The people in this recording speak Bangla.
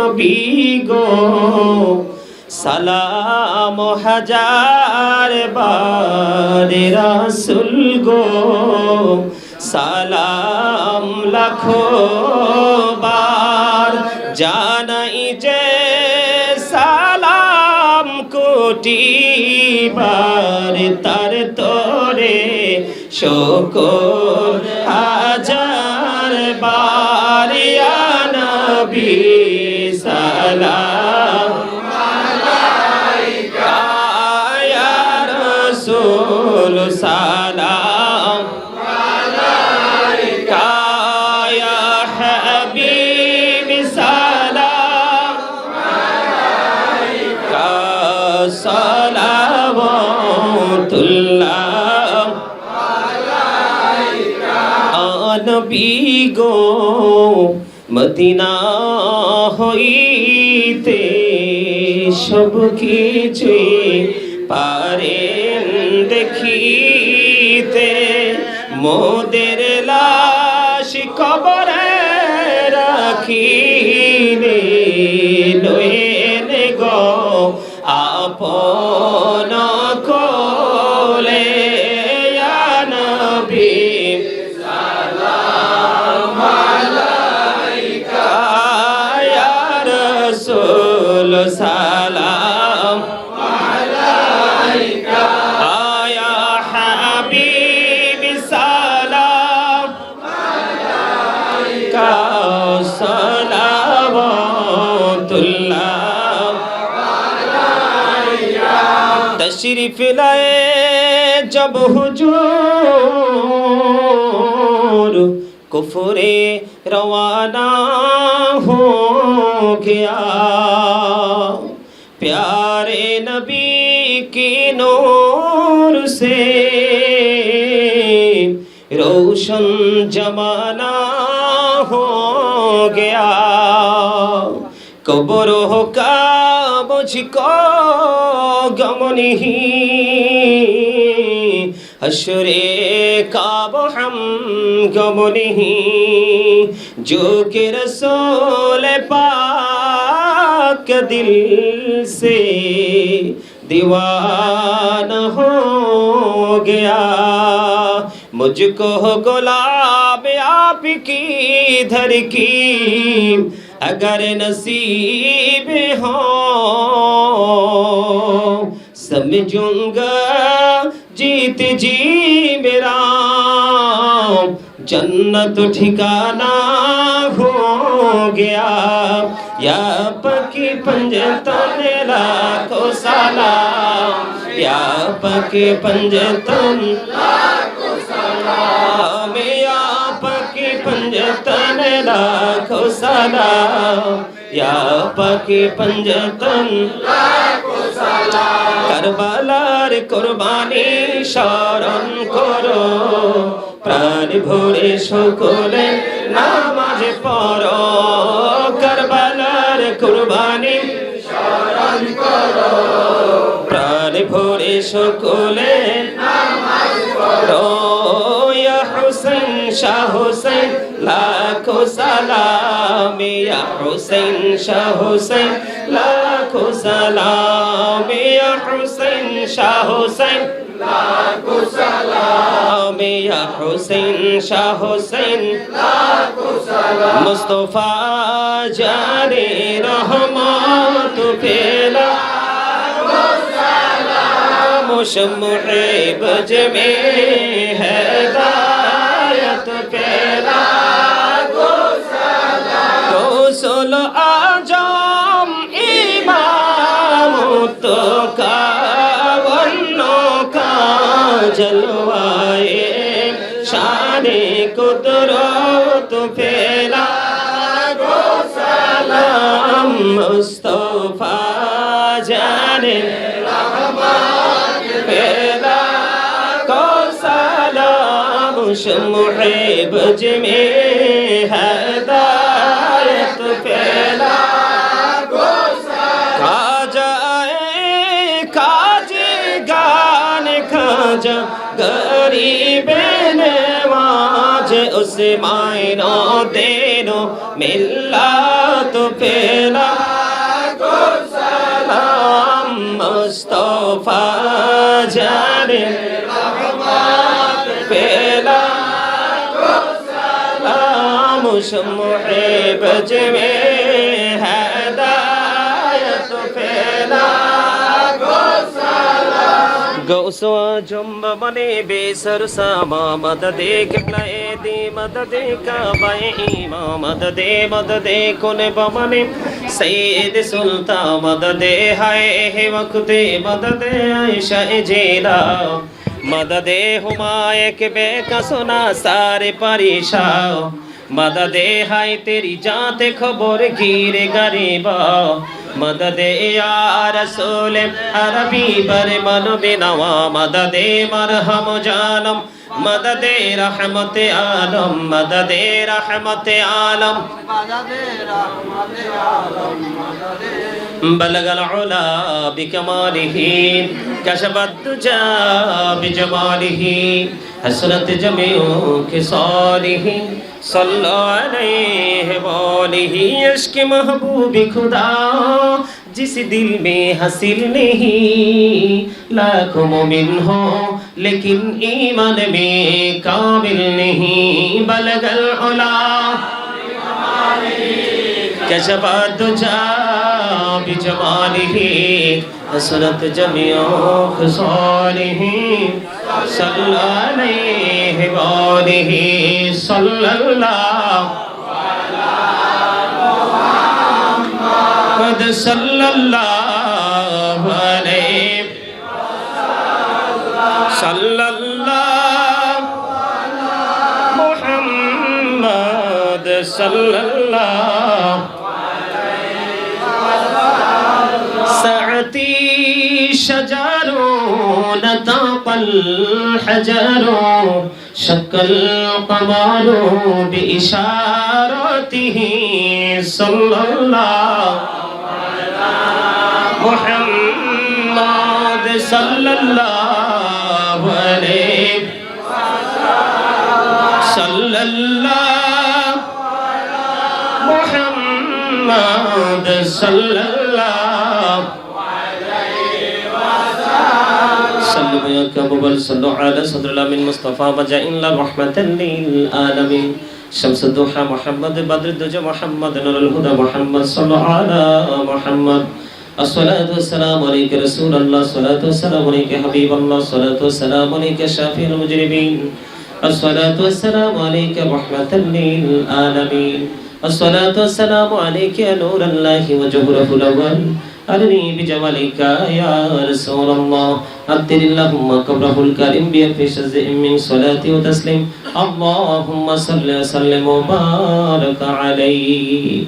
নবী গো, সালাম হাজার বার রাসুল গো, সালাম লাখো বার জানাই যে সালাম কোটি বার তার তোরে শকর হাজার বার, ইয়া নবী। সালাম ইয়া রাসূল সালাম ইয়া হাবিব সালাম সালাওয়াতুল্লাহ নবী গো মদিনা হইতে সব কিছুই পারেন দেখিতে। মোদের লাশ কবরে রাখিলে লয়েন গ আপন تشریف لائے جب حجور کفر روانہ ہو گیا پیارے نبی کی نور سے روشن جمانہ ہو گیا قبر ہو کا مجھ کو नहीं हशरे का वो हम गम नहीं जो कि रसूल पाक दिल से दीवाना हो गया। मुझको गुलाब आप की धर की अगर नसीब हो समझूँगा जीत जी मेरा। जन्नत ठिकाना हो गया। या पकी पंजतन लाखों सलाम। या पकी पंजतन सलाम। या पकी पंजतन लाखों सलाम या पकी पंजतन কারবালার কোরবানি স্মরণ করো প্রাণ ভরে সকলে নামাজ পড়ো কারবালার কোরবানি স্মরণ করো প্রাণ ভরে সকলে নামাজ পড়ো ইয়া হুসেন শাহ হোসেন, লাখো সালামিয়া হোসেন, শাহ হোসেন, লাখো সালামিয়া হোসেন, শাহ হোসেন, লাখো সালামিয়া হোসেন, শাহ হোসেন, লাখো সালাম। মুস্তাফা জারে রহমত পেলা شمع بجميع শানে কুদরত ফেলা গো সালাম মুস্তফা জানে রহমান ফেলা গো সালাম شمعي بجميع هداية فيلا خاجا خاجي غان خاجا غريبين যে উসমাইন দেন মিল্লাত পেলা সালাম মুস্তফা জানে পেলা সালাম মুশমুহে বজমে হাদা गौसो जुम्ब बने बेसर सामा मददे किबलाए दी मददे काबाए ईमा मददे मददे कुन बमने सैयद सुल्ता मददे हाय हे वक्ते मददे आयशा जेला मददे हुमाए के बेकसुना सारे परेशा मददे हाय तेरी जाते खबर गिरे गरीबा মদদে রসুল হরবি পর মনবি নওয়া মদদে মরহম জানম মদদে রহমতে আলম মদদে রহমতে আলম بلغ العلا بكماله كشف الدجى بجماله حسرت جميع خصاله صلى عليه وآله عشق محبوب خدا جس دل میں حاصل نہیں لاکھ مومن ہوں لیکن ایمان میں کامل نہیں بلغ العلا کشف الدجا بجماله حسنت جميع خصاله صلى عليه وآله صلى الله محمد صلى الله محمد صلى الله سعتي شجر نطق الحجر شق القمر بإشارته صلى الله محمد صلى الله عليه صلى الله محمد صلى الله صلوا يا كبر صلوا على صدر الله من مصطفى وجاء الله رحمة للعالمين شمس الضحى محمد بدر الدجى محمد نور الهدى محمد صلى على محمد الصلاة والسلام عليك رسول الله الصلاة والسلام عليك حبيب الله الصلاة والسلام عليك شافي المجرمين الصلاة والسلام عليك رحمة للعالمين الصلاة والسلام عليك يا نور الله وجهره الأول. أرني بجمالك يا رسول الله. أبدل اللهم قبره الكريم بألف شزء من صلاة وتسليم. اللهم صل وسلم وبارك عليه.